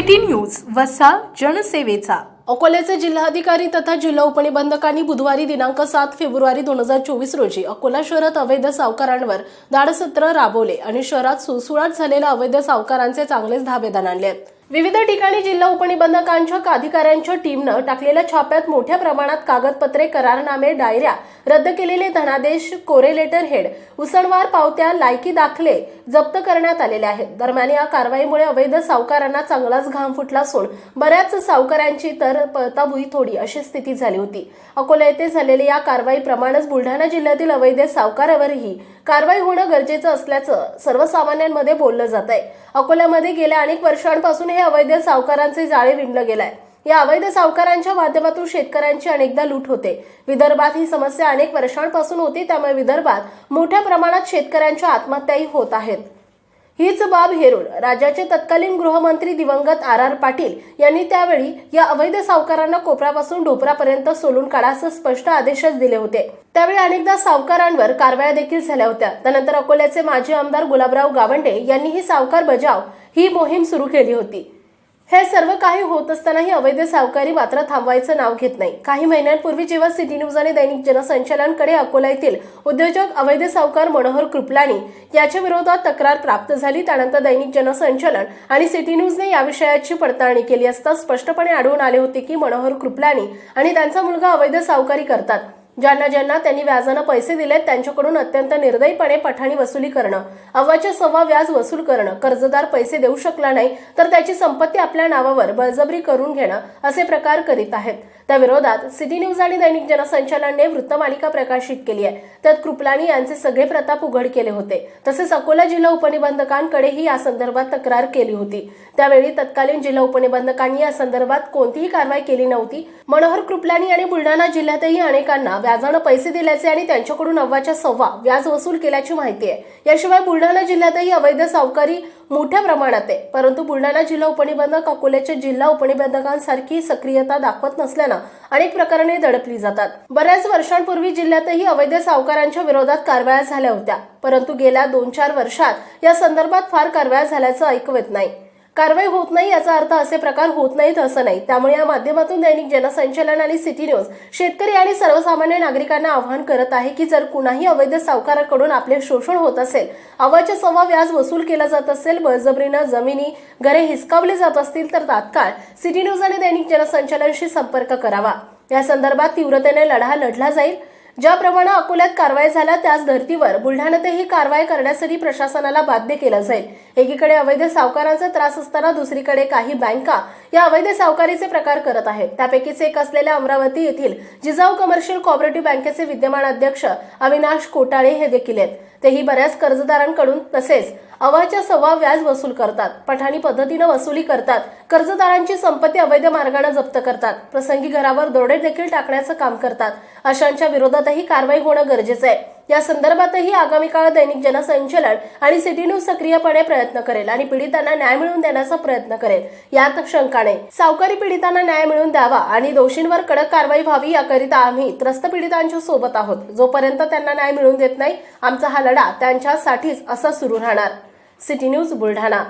City news वसा जनसेवेचा. अकोल्याचे जिल्हाधिकारी तथा जिल्हा उपनिबंधकांनी बुधवारी दिनांक सात फेब्रुवारी दोन हजार चोवीस रोजी अकोला शहरात अवैध सावकारांवर दाडसत्र राबवले आणि शहरात सुळसुळाट झालेल्या अवैध सावकारांचे चांगलेच धाबेदान आणले विविध ठिकाणी जिल्हा उपनिबंधकांच्या अधिकाऱ्यांच्या टीमनं टाकलेल्या छाप्यात मोठ्या प्रमाणात कागदपत्रे करारनामे डायऱ्या रद्द केलेले धनादेश कोरेलेटर हेड उसणवार पावत्या लायकी दाखले जप्त करण्यात आलेले आहेत. दरम्यान या कारवाईमुळे अवैध सावकारांना चांगलाच घाम फुटला असून बऱ्याच सावकारांची तर पळताभुई थोडी अशी स्थिती झाली होती. अकोला येथे झालेल्या या कारवाईप्रमाणेच बुलढाणा जिल्ह्यातील अवैध सावकारावरही कारवाई होणं गरजेचं असल्याचं सर्वसामान्यांमध्ये बोललं जात आहे अकोल्यामध्ये गेल्या अनेक वर्षांपासून हे अवैध सावकारांचे जाळे विणलं गेलंय. या अवैध सावकारांच्या माध्यमातून शेतकऱ्यांची अनेकदा लूट होते. विदर्भात ही समस्या अनेक वर्षांपासून होती त्यामुळे विदर्भात मोठ्या प्रमाणात शेतकऱ्यांच्या आत्महत्याही होत आहेत. हीच बाब हेरून राज्याचे तत्कालीन गृहमंत्री दिवंगत आर आर पाटील यांनी त्यावेळी या अवैध सावकारांना कोपऱ्यापासून ढोपरापर्यंत सोलून काढाचे स्पष्ट आदेशच दिले होते. त्यावेळी अनेकदा सावकारांवर कारवाया देखील झाल्या होत्या. त्यानंतर अकोल्याचे माजी आमदार गुलाबराव गावंडे यांनी ही सावकार बजाव ही मोहीम सुरू केली होती. हे सर्व काही होत असतानाही अवैध सावकारी मात्र थांबवायचं नाव घेत नाही. काही महिन्यांपूर्वी जेव्हा सिटी न्यूज आणि दैनिक जनसंचालनकडे अकोला येथील उद्योजक अवैध सावकार मनोहर कृपलानी याच्या विरोधात तक्रार प्राप्त झाली त्यानंतर दैनिक जनसंचालन आणि सिटी न्यूजने या विषयाची पडताळणी केली असता स्पष्टपणे आढळून आले होते की मनोहर कृपलानी आणि त्यांचा मुलगा अवैध सावकारी करतात. ज्यांना ज्यांना त्यांनी व्याजानं पैसे दिलेत त्यांच्याकडून अत्यंत निर्दयीपणे पठाणी वसुली करणं अव्वाच्या सव्वा व्याज वसूल करणं कर्जदार पैसे देऊ शकला नाही तर त्याची संपत्ती आपल्या नावावर बळजबरी करून घेणं असे प्रकार करीत आहेत. त्याविरोधात सिटी न्यूज आणि दैनिक जनसंचालनने वृत्तमालिका प्रकाशित केली आहे. त्यात कृपलानी यांचे सगळे प्रताप उघड केले होते. तसेच अकोला जिल्हा उपनिबंधकांकडेही या संदर्भात तक्रार केली होती. त्यावेळी तत्कालीन जिल्हा उपनिबंधकांनी या संदर्भात कोणतीही कारवाई केली नव्हती. मनोहर कृपलानी आणि बुलढाणा जिल्ह्यातही अनेकांना व्याजानं पैसे दिल्याचे आणि त्यांच्याकडून नव्वाच्या सव्वा व्याज वसूल केल्याची माहिती आहे. याशिवाय बुलढाणा जिल्ह्यातही अवैध सावकारी मोठ्या प्रमाणात आहे. परंतु बुलढाणा जिल्हा उपनिबंधक अकोल्याच्या जिल्हा उपनिबंधकांसारखी सक्रियता दाखवत नसल्यानं अनेक प्रकरणे दडपली जातात. बऱ्याच वर्षांपूर्वी जिल्ह्यातही अवैध सावकारांच्या विरोधात कारवाया झाल्या होत्या. परंतु गेल्या दोन चार वर्षात या संदर्भात फार कारवाया झाल्याचं ऐकवत नाही. कारवाई होत नाही याचा अर्थ असे प्रकार होत नाहीत असं नाही. त्यामुळे या माध्यमातून दैनिक जनसंचलन आणि सिटी न्यूज शेतकरी आणि सर्वसामान्य नागरिकांना आवाहन करत आहे की जर कुणाही अवैध सावकाराकडून आपले शोषण होत असेल अवाच्या सव्वा व्याज वसूल केला जात असेल बळजबरीनं जमिनी घरे हिसकावले जात असतील तर तात्काळ सिटी न्यूज आणि दैनिक जनसंचलनशी संपर्क करावा. या संदर्भात तीव्रतेने लढा लढला जाईल. ज्याप्रमाणे अकोल्यात कारवाई झाला त्याच धर्तीवर बुलढाण्यातही कारवाई करण्यासाठी प्रशासनाला बाध्य केलं जाईल. एकीकडे अवैध सावकारांचा त्रास असताना दुसरीकडे काही बँका या अवैध सावकारीचे प्रकार करत आहेत. त्यापैकीच एक असलेल्या अमरावती येथील जिजाऊ कमर्शियल कॉपरेटिव्ह बँकेचे विद्यमान अध्यक्ष अविनाश कोटाळे हे देखील आहेत. तेही बऱ्याच कर्जदारांकडून तसेच अवाच्या सव्वा व्याज वसूल करतात. पठाणी पद्धतीनं वसुली करतात. कर्जदारांची संपत्ती अवैध मार्गाने जप्त करतात. प्रसंगी घरावर दोरडे देखील टाकण्याचं काम करतात. अशांच्या विरोधातही कारवाई होणं गरजेचं आहे. या संदर्भातही आगामी काळात दैनिक जनसंचलन आणि सिटी न्यूज सक्रियपणे प्रयत्न करेल आणि पीडितांना न्याय मिळवून देण्याचा प्रयत्न करेल. यात शंका नाही सावकारी पीडितांना न्याय मिळवून द्यावा आणि दोषींवर कडक कारवाई व्हावी याकरिता आम्ही त्रस्त पीडितांच्या सोबत आहोत. जोपर्यंत त्यांना न्याय मिळवून देत नाही आमचा हा लढा त्यांच्यासाठीच असा सुरू राहणार. City news Buldhana.